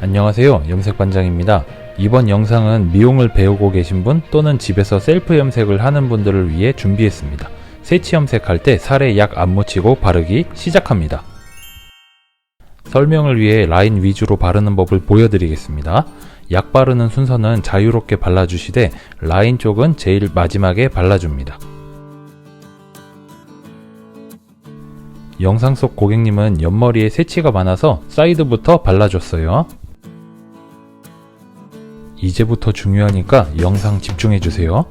안녕하세요. 염색반장입니다. 이번 영상은 미용을 배우고 계신 분 또는 집에서 셀프 염색을 하는 분들을 위해 준비했습니다. 세치 염색할 때 살에 약 안 묻히고 바르기 시작합니다. 설명을 위해 라인 위주로 바르는 법을 보여드리겠습니다. 약 바르는 순서는 자유롭게 발라주시되 라인 쪽은 제일 마지막에 발라줍니다. 영상 속 고객님은 옆머리에 새치가 많아서 사이드부터 발라줬어요. 이제부터 중요하니까 영상 집중해주세요.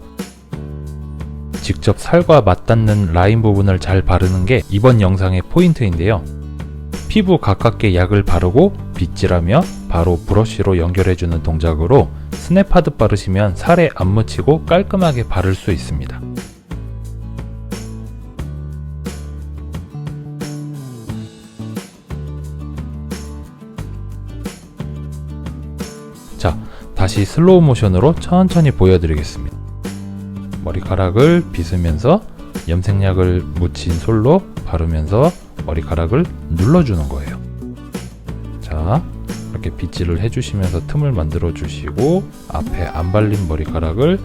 직접 살과 맞닿는 라인 부분을 잘 바르는 게 이번 영상의 포인트인데요. 피부 가깝게 약을 바르고 빗질하며 바로 브러쉬로 연결해주는 동작으로 스냅하드 바르시면 살에 안 묻히고 깔끔하게 바를 수 있습니다. 자, 다시 슬로우 모션으로 천천히 보여드리겠습니다. 머리카락을 빗으면서 염색약을 묻힌 솔로 바르면서 머리카락을 눌러주는 거예요. 자, 이렇게 빗질을 해주시면서 틈을 만들어 주시고 앞에 안 발린 머리카락을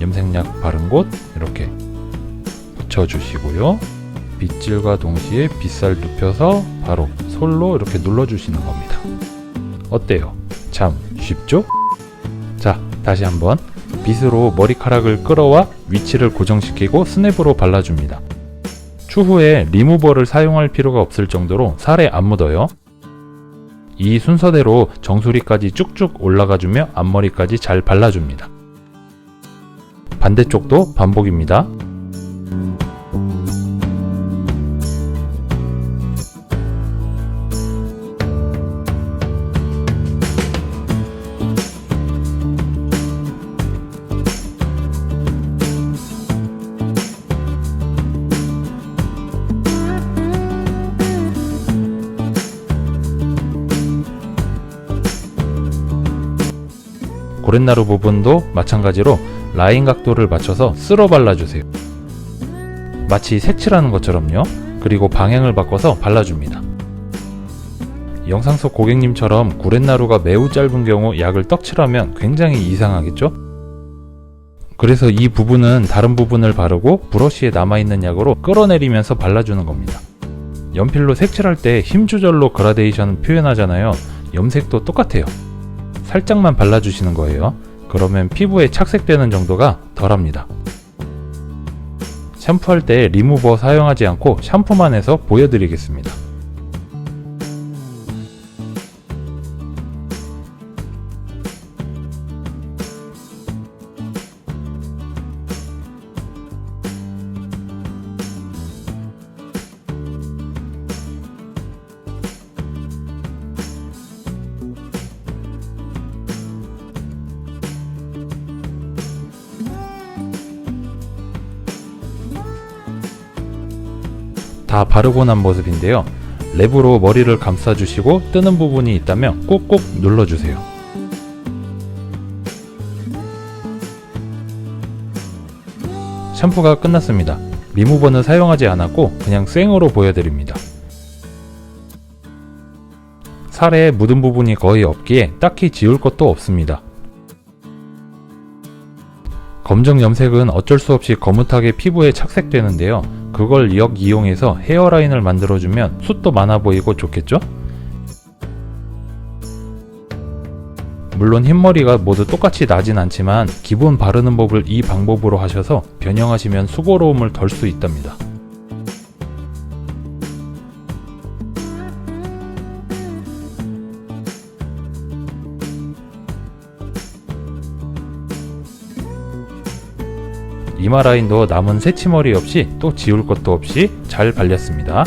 염색약 바른 곳 이렇게 붙여주시고요. 빗질과 동시에 빗살 눕혀서 바로 솔로 이렇게 눌러주시는 겁니다. 어때요? 참 쉽죠? 자, 다시 한번 빗으로 머리카락을 끌어와 위치를 고정시키고 스냅으로 발라줍니다. 추후에 리무버를 사용할 필요가 없을 정도로 살에 안 묻어요. 이 순서대로 정수리까지 쭉쭉 올라가주며 앞머리까지 잘 발라줍니다. 반대쪽도 반복입니다. 고렛나루 부분도 마찬가지로 라인 각도를 맞춰서 쓸어 발라주세요. 마치 색칠하는 것처럼요. 그리고 방향을 바꿔서 발라줍니다. 영상 속 고객님처럼 구렛나루가 매우 짧은 경우 약을 떡칠하면 굉장히 이상하겠죠? 그래서 이 부분은 다른 부분을 바르고 브러쉬에 남아있는 약으로 끌어내리면서 발라주는 겁니다. 연필로 색칠할 때 힘 조절로 그라데이션 표현하잖아요. 염색도 똑같아요. 살짝만 발라주시는 거예요. 그러면 피부에 착색되는 정도가 덜합니다. 샴푸할 때 리무버 사용하지 않고 샴푸만 해서 보여드리겠습니다. 다 바르고 난 모습인데요. 랩으로 머리를 감싸주시고 뜨는 부분이 있다면 꾹꾹 눌러주세요. 샴푸가 끝났습니다. 리무버는 사용하지 않았고 그냥 생으로 보여드립니다. 살에 묻은 부분이 거의 없기에 딱히 지울 것도 없습니다. 검정 염색은 어쩔 수 없이 거뭇하게 피부에 착색되는데요. 그걸 역 이용해서 헤어라인을 만들어주면 숱도 많아 보이고 좋겠죠? 물론 흰머리가 모두 똑같이 나진 않지만 기본 바르는 법을 이 방법으로 하셔서 변형하시면 수고로움을 덜 수 있답니다. 이마 라인도 남은 새치머리 없이 또 지울 것도 없이 잘 발렸습니다.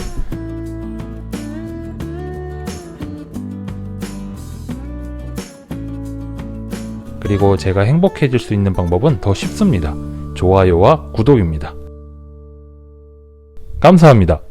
그리고 제가 행복해질 수 있는 방법은 더 쉽습니다. 좋아요와 구독입니다. 감사합니다.